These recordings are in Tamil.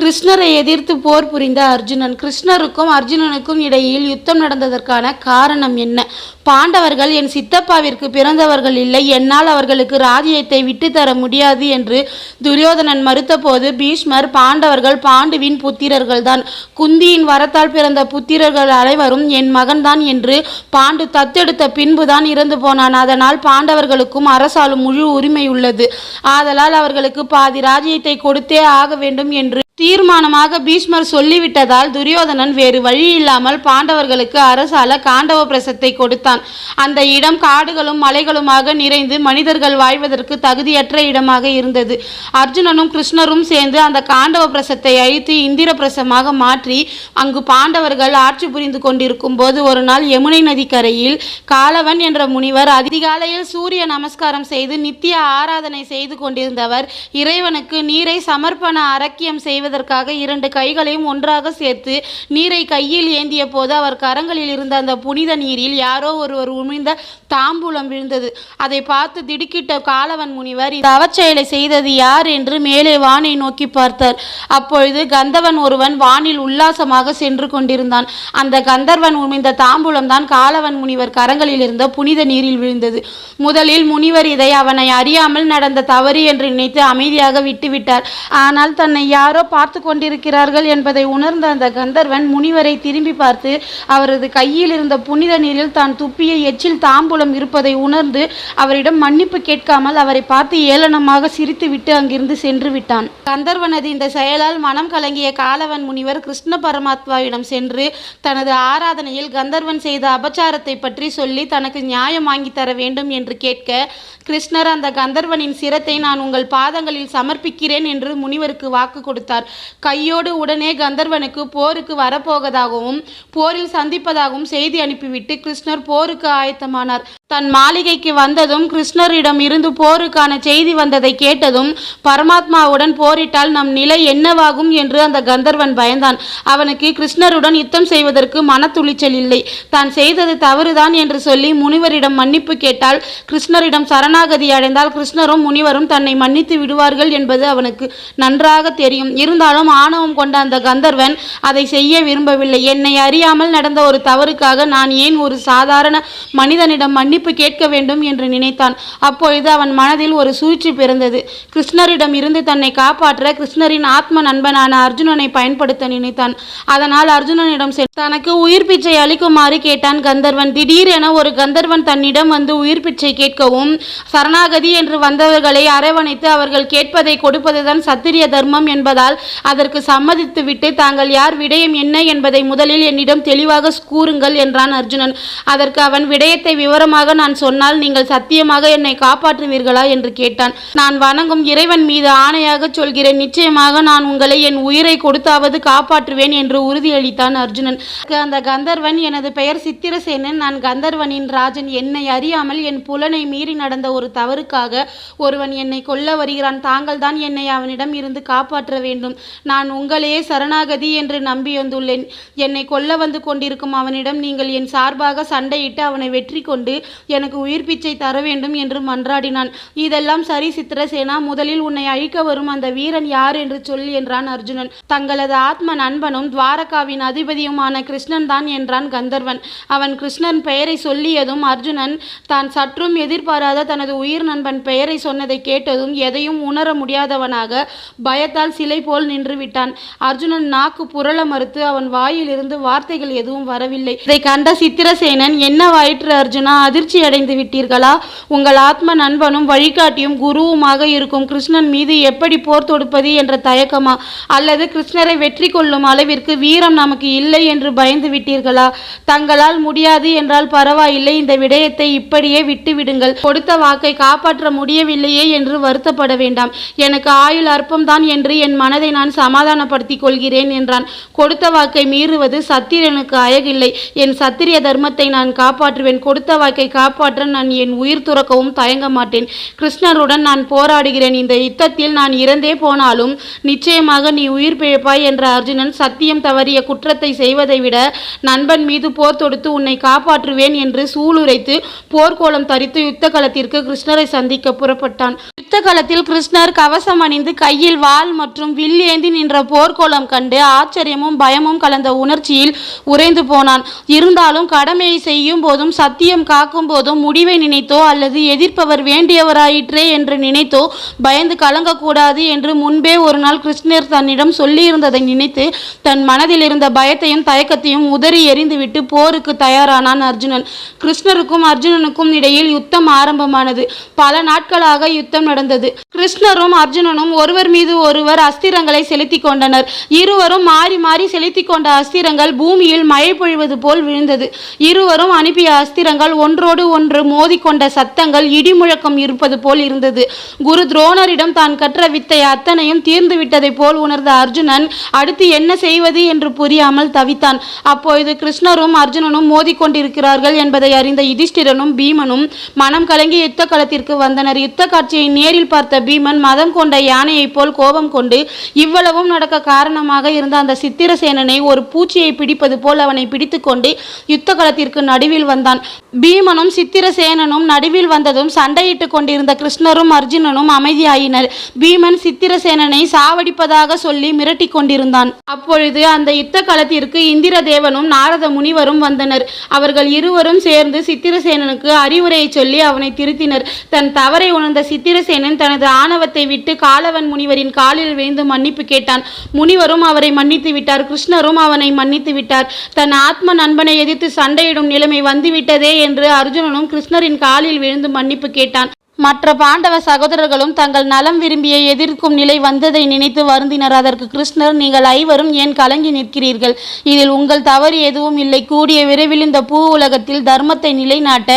கிருஷ்ணரை எதிர்த்து போர் புரிந்த அர்ஜுனன். கிருஷ்ணருக்கும் அர்ஜுனனுக்கும் இடையில் யுத்தம் நடந்ததற்கான காரணம் என்ன? பாண்டவர்கள் என் சித்தப்பாவிற்கு பிறந்தவர்கள் இல்லை. என்னால் அவர்களுக்கு ராஜ்யத்தை விட்டுத்தர முடியாது என்று துரியோதனன் மறுத்தபோது பீஷ்மர் பாண்டவர்கள் பாண்டுவின் புத்திரர்கள்தான். குந்தியின் வரத்தால் பிறந்த புத்திரர்கள் அனைவரும் என் மகன்தான் என்று பாண்டு தத்தெடுத்த பின்புதான் இறந்து போனான். அதனால் பாண்டவர்களுக்கும் அரசாலும் முழு உரிமை உள்ளது. ஆதலால் அவர்களுக்கு பாதி ராஜ்யத்தை கொடுத்தே ஆக வேண்டும் என்று தீர்மானமாக பீஷ்மர் சொல்லிவிட்டதால் துரியோதனன் வேறு வழி இல்லாமல் பாண்டவர்களுக்கு அரசால காண்டவ பிரசத்தை கொடுத்தான். அந்த இடம் காடுகளும் மலைகளுமாக நிறைந்து மனிதர்கள் வாழ்வதற்கு தகுதியற்ற இடமாக இருந்தது. அர்ஜுனனும் கிருஷ்ணரும் சேர்ந்து அந்த காண்டவ பிரசத்தை அழித்து இந்திர பிரசமாக மாற்றி அங்கு பாண்டவர்கள் ஆட்சி புரிந்து கொண்டிருக்கும் போது ஒரு நாள் யமுனை நதிக்கரையில் காலவன் என்ற முனிவர் அதிகாலையில் சூரிய நமஸ்காரம் செய்து நித்திய ஆராதனை செய்து கொண்டிருந்தவர் இறைவனுக்கு நீரை சமர்ப்பண அரக்கியம் செய்வது செய்வதற்காக இரண்டு கைகளையும் ஒன்றாக சேர்த்து நீரை கையில் ஏந்திய போது அவர் கரங்களில் இருந்த அந்த புனித நீரில் யாரோ ஒருவர் உமிழ்ந்த தாம்பூலம் விழுந்தது. அதை பார்த்து திடுக்கிட்ட காலவன் முனிவர் இந்த அவச்செயலை செய்தது யார் என்று மேலே வானை நோக்கி பார்த்தார். அப்பொழுது கந்தவன் ஒருவன் வானில் உல்லாசமாக சென்று கொண்டிருந்தான். அந்த கந்தர்வன் உமிழ்ந்த தாம்பூலம் தான் காலவன் முனிவர் கரங்களில் இருந்த புனித நீரில் விழுந்தது. முதலில் முனிவர் இதை அவனை அறியாமல் நடந்த தவறு என்று நினைத்து அமைதியாக விட்டுவிட்டார். ஆனால் தன்னை யாரோ பார்த்து கொண்டிருக்கிறார்கள் என்பதை உணர்ந்த அந்த கந்தர்வன் முனிவரை திரும்பி பார்த்து அவரது கையில் இருந்த புனித நீரில் தான் துப்பிய எச்சில் தாம்பூலம் இருப்பதை உணர்ந்து அவரிடம் மன்னிப்பு கேட்காமல் அவரை பார்த்து ஏளனமாக சிரித்துவிட்டு அங்கிருந்து சென்று விட்டான். கந்தர்வனது இந்த செயலால் மனம் கலங்கிய காலவன் முனிவர் கிருஷ்ண பரமாத்மாவிடம் சென்று தனது ஆராதனையில் கந்தர்வன் செய்த அபச்சாரத்தை பற்றி சொல்லி தனக்கு நியாயம் வாங்கி தர வேண்டும் என்று கேட்க கிருஷ்ணர் அந்த கந்தர்வனின் சிரத்தை நான் உங்கள் பாதங்களில் சமர்ப்பிக்கிறேன் என்று முனிவருக்கு வாக்கு கொடுத்தார். கையோடு உடனே கந்தர்வனுக்கு போருக்கு வரப்போவதாகவும் போரில் சந்திப்பதாகவும் செய்தி அனுப்பிவிட்டு கிருஷ்ணர் போருக்கு ஆயத்தமானார். தன் மாளிகைக்கு வந்ததும் கிருஷ்ணரிடம் இருந்து போருக்கான செய்தி வந்ததை கேட்டதும் பரமாத்மாவுடன் போரிட்டால் நம் நிலை என்னவாகும் என்று அந்த கந்தர்வன் பயந்தான். அவனுக்கு கிருஷ்ணருடன் யுத்தம் செய்வதற்கு மனத்துளிச்சல் இல்லை. தான் செய்தது தவறுதான் என்று சொல்லி முனிவரிடம் மன்னிப்பு கேட்டால் கிருஷ்ணரிடம் சரணாகதி அடைந்தால் கிருஷ்ணரும் முனிவரும் தன்னை மன்னித்து விடுவார்கள் என்பது அவனுக்கு நன்றாக தெரியும். இருந்தாலும் ஆணவம் கொண்ட அந்த கந்தர்வன் அதை செய்ய விரும்பவில்லை. என்னை அறியாமல் நடந்த ஒரு தவறுக்காக நான் ஏன் ஒரு சாதாரண மனிதனிடம் மன்னிப்பு கேட்க வேண்டும் என்று நினைத்தான். அப்பொழுது அவன் மனதில் ஒரு சூழ்ச்சி பிறந்தது. கிருஷ்ணரிடம் இருந்து தன்னை காப்பாற்ற கிருஷ்ணரின் ஆத்ம நண்பனான அர்ஜுனனை பயன்படுத்த நினைத்தான். அதனால் அர்ஜுனனிடம் தனக்கு உயிர் பிச்சை அளிக்குமாறு கேட்டான் கந்தர்வன். திடீரென ஒரு கந்தர்வன் தன்னிடம் வந்து உயிர் பிச்சை கேட்கவும் சரணாகதி என்று வந்தவர்களை அரவணைத்து அவர்கள் கேட்பதை கொடுப்பதுதான் சத்திரிய தர்மம் என்பதால் அதற்கு சம்மதித்துவிட்டு தாங்கள் யார் விடயம் என்ன என்பதை முதலில் என்னிடம் தெளிவாக கூறுங்கள் என்றான் அர்ஜுனன். அதற்கு அவன் விடயத்தை விவரமாக நான் சொன்னால் நீங்கள் சத்தியமாக என்னை காப்பாற்றுவீர்களா என்று கேட்டான். நான் வணங்கும் இறைவன் மீது ஆணையாக சொல்கிறேன். நிச்சயமாக நான் உங்களை என் உயிரை கொடுத்தாவது காப்பாற்றுவேன் என்று உறுதியளித்தான் அர்ஜுனன். அந்த கந்தர்வன் எனது பெயர் சித்திரசேனன். நான் கந்தர்வனின் ராஜன். என்னை அறியாமல் என் புலனை மீறி நடந்த ஒரு தவறுக்காக ஒருவன் என்னை கொல்ல வருகிறான். தாங்கள் தான் என்னை அவனிடம் இருந்து காப்பாற்ற வேண்டும். நான் உங்களையே சரணாகதி என்று நம்பி வந்துள்ளேன் என்னை கொல்ல வந்து கொண்டிருக்கும் அவனிடம் நீங்கள் என் சார்பாக சண்டையிட்டு அவனை வெற்றி கொண்டு எனக்கு உயிர் பிச்சை தர வேண்டும் என்று மன்றாடினான். இதெல்லாம் சரி சித்திரசேனா முதலில் உன்னை அழிக்க வரும் அந்த வீரன் யார் என்று சொல் என்றான் அர்ஜுனன். தங்களது ஆத்ம நண்பனும் துவாரகாவின் அதிபதியுமான கிருஷ்ணன் தான் என்றான் கந்தர்வன். அவன் கிருஷ்ணன் பெயரை சொல்லியதும் அர்ஜுனன் தான் சற்றும் எதிர்பாராத தனது உயிர் நண்பன் பெயரை சொன்னதை கேட்டதும் எதையும் உணர முடியாதவனாக பயத்தால் சிலை போல் நின்று விட்டான். அர்ஜுனன் நாக்கு புரள மறுத்து அவன் வாயிலிருந்து வார்த்தைகள் எதுவும் வரவில்லை. இதை கண்ட சித்திரசேனன் என்னவாயிற்று அர்ஜுனா அதிர்ச்சி அடைந்து விட்டீர்களா? உங்கள் ஆத்ம நண்பனும் வழிகாட்டியும் குருவுமாக இருக்கும் கிருஷ்ணன் மீது எப்படி போர் தொடுப்பது என்ற தயக்கமா? அல்லது கிருஷ்ணரை வெற்றி கொள்ளும் அளவிற்கு வீரம் நமக்கு இல்லை என்று பயந்து விட்டீர்களா? தங்களால் முடியாது என்றால் பரவாயில்லை இந்த விடயத்தை இப்படியே விட்டுவிடுங்கள். கொடுத்த வாக்கை காப்பாற்ற முடியவில்லையே என்று வருத்தப்பட வேண்டாம். எனக்கு ஆயுள் அற்பம்தான் என்று என் மனதை நான் சமாதானப்படுத்திக் கொள்கிறேன் என்றான். கொடுத்த வாக்கை மீறுவது சத்திரனுக்கு அழகில்லை என் சத்திரிய தர்மத்தை நான் காப்பாற்றுவேன். கொடுத்த வாக்கை காப்பாற்ற நான் என் உயிர் துறக்கவும் தயங்க மாட்டேன். கிருஷ்ணருடன் நான் போராடுகிறேன். இந்த யுத்தத்தில் நான் இறந்தே போனாலும் நிச்சயமாக நீ உயிர் பிழைப்பாய் என்ற அர்ஜுனன் சத்தியம் தவறிய குற்றத்தை செய்வதை விட நண்பன் மீது போர் தொடுத்து உன்னை காப்பாற்றுவேன் என்று சூளுரைத்து போர்க்கோளம் தரித்து யுத்த களத்திற்கு கிருஷ்ணரை சந்திக்க புறப்பட்டான். யுத்த களத்தில் கிருஷ்ணர் கவசம் அணிந்து கையில் வாள் மற்றும் வில் ஏந்தி நின்ற போர்க்கோளம் கண்டு ஆச்சரியமும் பயமும் கலந்த உணர்ச்சியில் உறைந்து போனான். இருந்தாலும் கடமையை செய்யும் போதும் சத்தியம் காக்கும் ஆகும்போதோ முடிவை நினைத்தோ அல்லது எதிர்ப்பவர் வேண்டியவராயிற்றே என்று நினைத்தோ பயந்து கலங்கக்கூடாது என்று முன்பே ஒரு நாள் கிருஷ்ணர் தன்னிடம் சொல்லியிருந்ததை நினைத்து தன் மனதில் இருந்த பயத்தையும் தயக்கத்தையும் உதறி எறிந்துவிட்டு போருக்கு தயாரானான் அர்ஜுனன். கிருஷ்ணருக்கும் அர்ஜுனனுக்கும் இடையில் யுத்தம் ஆரம்பமானது. பல நாட்களாக யுத்தம் நடந்தது. கிருஷ்ணரும் அர்ஜுனனும் ஒருவர் மீது ஒருவர் அஸ்திரங்களை செலுத்தி கொண்டனர். இருவரும் மாறி மாறி செலுத்தி கொண்ட அஸ்திரங்கள் பூமியில் மழை பொழிவது போல் விழுந்தது. இருவரும் அனுப்பிய அஸ்திரங்கள் ஒன்றோ ஒன்றோடு ஒன்று மோதிக்கொண்ட சத்தங்கள் இடிமுழக்கம் இருப்பது போல் இருந்தது. குரு துரோணரிடம் தான் கற்ற வித்தை அத்தனையும் தீர்ந்து விட்டதை போல் உணர்ந்த அர்ஜுனன் அடுத்து என்ன செய்வது என்று புரியாமல் தவித்தான். அப்பொழுது கிருஷ்ணரும் அர்ஜுனனும் மோதிக்கொண்டிருக்கிறார்கள் என்பதை அறிந்த யுதிஷ்டிரனும் பீமனும் மனம் கலங்கி யுத்த களத்திற்கு வந்தனர். யுத்த காட்சியை நேரில் பார்த்த பீமன் மதம் கொண்ட யானையைப் போல் கோபம் கொண்டு இவ்வளவும் நடக்க காரணமாக இருந்த அந்த சித்திரசேனனை ஒரு பூச்சியை பிடிப்பது போல் அவனை பிடித்துக்கொண்டு யுத்த களத்திற்கு நடுவில் வந்தான். பீமனும் சித்திரசேனனும் நடுவில் வந்ததும் சண்டையிட்டு கொண்டிருந்த கிருஷ்ணரும் அர்ஜுனனும் அமைதியாயினர். பீமன் சித்திரசேனனை சாவடிப்பதாக சொல்லி மிரட்டிக் கொண்டிருந்தான். அப்பொழுது அந்த யுத்த களத்திற்கு இந்திர தேவனும் நாரத முனிவரும் வந்தனர். அவர்கள் இருவரும் சேர்ந்து சித்திரசேனனுக்கு அறிவுரையை சொல்லி அவனை திருத்தினர். தன் தவறை உணர்ந்த சித்திரசேனன் தனது ஆணவத்தை விட்டு காலவன் முனிவரின் காலில் விழுந்து மன்னிப்பு கேட்டான். முனிவரும் அவரை மன்னித்து விட்டார். கிருஷ்ணரும் அவனை மன்னித்து விட்டார். தன் ஆத்ம நண்பனை எதிர்த்து சண்டையிடும் நிலைமை வந்துவிட்டதே என்று அர்ஜுனனும் கிருஷ்ணரின் காலில் விழுந்து மன்னிப்பு கேட்டான். மற்ற பாண்டவ சகோதரர்களும் தங்கள் நலம் விரும்பிய எதிர்க்கும் நிலை வந்ததை நினைத்து வருந்தினர். அதற்கு கிருஷ்ணர் நீங்கள் ஐவரும் ஏன் கலங்கி நிற்கிறீர்கள்? இதில் உங்கள் தவறு எதுவும் இல்லை. கூடிய விரைவில் இந்த பூ உலகத்தில் தர்மத்தை நிலைநாட்ட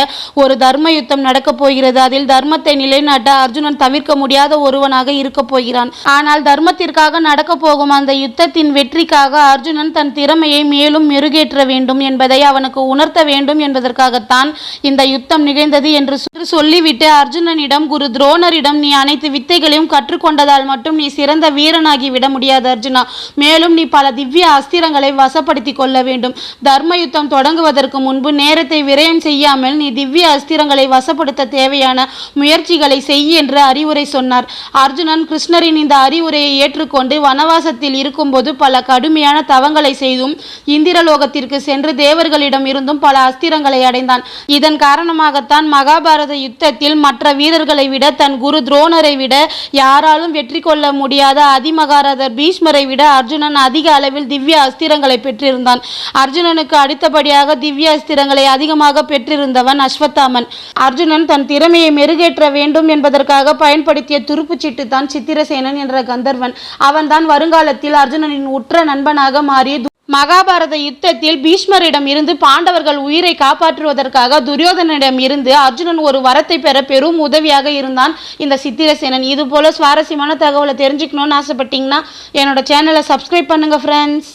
ஒரு தர்ம யுத்தம் நடக்கப் போகிறது. அதில் தர்மத்தை நிலைநாட்ட அர்ஜுனன் தவிர்க்க முடியாத ஒருவனாக இருக்கப் போகிறான். ஆனால் தர்மத்திற்காக நடக்கப் போகும் அந்த யுத்தத்தின் வெற்றிக்காக அர்ஜுனன் தன் திறமையை மேலும் மெருகேற்ற வேண்டும் என்பதை அவனுக்கு உணர்த்த வேண்டும் என்பதற்காகத்தான் இந்த யுத்தம் நிகழ்ந்தது என்று சொல்லிவிட்டு அர்ஜுனன் அர்ஜுனனிடம் குரு துரோணரிடம் நீ அனைத்து வித்தைகளையும் கற்றுக்கொண்டதால் மட்டும் நீ சிறந்த வீரனாகி விட முடியாது அர்ஜுனா. மேலும் நீ பல திவ்ய அஸ்திரங்களை வசப்படுத்திக் கொள்ள வேண்டும். தர்ம யுத்தம் தொடங்குவதற்கு முன்பு நேரத்தை விரயம் செய்யாமல் நீ திவ்ய அஸ்திரங்களை வசப்படுத்த தேவையான முயற்சிகளை செய் என்று அறிவுரை சொன்னார். அர்ஜுனன் கிருஷ்ணரின் இந்த அறிவுரையை ஏற்றுக்கொண்டு வனவாசத்தில் இருக்கும்போது பல கடுமையான தவங்களை செய்தும் இந்திரலோகத்திற்கு சென்று தேவர்களிடம் இருந்தும் பல அஸ்திரங்களை அடைந்தான். இதன் காரணமாகத்தான் மகாபாரத யுத்தத்தில் மற்ற வீரர்களை விட தன் குரு துரோணரை விட யாராலும் வெற்றி கொள்ள முடியாத அதிமகாரதர் பீஷ்மரை விட அர்ஜுனன் அதிக அளவில் திவ்ய அஸ்திரங்களை பெற்றிருந்தான். அர்ஜுனனுக்கு அடுத்தபடியாக திவ்ய அஸ்திரங்களை அதிகமாக பெற்றிருந்தவன் அஸ்வத்தாமன். அர்ஜுனன் தன் திறமையை மெருகேற்ற வேண்டும் என்பதற்காக பயன்படுத்திய துருப்புச்சீட்டு தான் சித்திரசேனன் என்ற கந்தர்வன். அவன்தான் வருங்காலத்தில் அர்ஜுனனின் உற்ற நண்பனாக மாறி மகாபாரத யுத்தத்தில் பீஷ்மரிடம் இருந்து பாண்டவர்கள் உயிரை காப்பாற்றுவதற்காக துரியோதனிடம் இருந்து அர்ஜுனன் ஒரு வரத்தை பெற பெரும் உதவியாக இருந்தான் இந்த சித்திரசேனன் இது போல சுவாரஸ்யமான தகவலை தெரிஞ்சுக்கணும்னு ஆசைப்பட்டீங்கன்னா என்னோட சேனலை சப்ஸ்கிரைப் பண்ணுங்க ஃப்ரெண்ட்ஸ்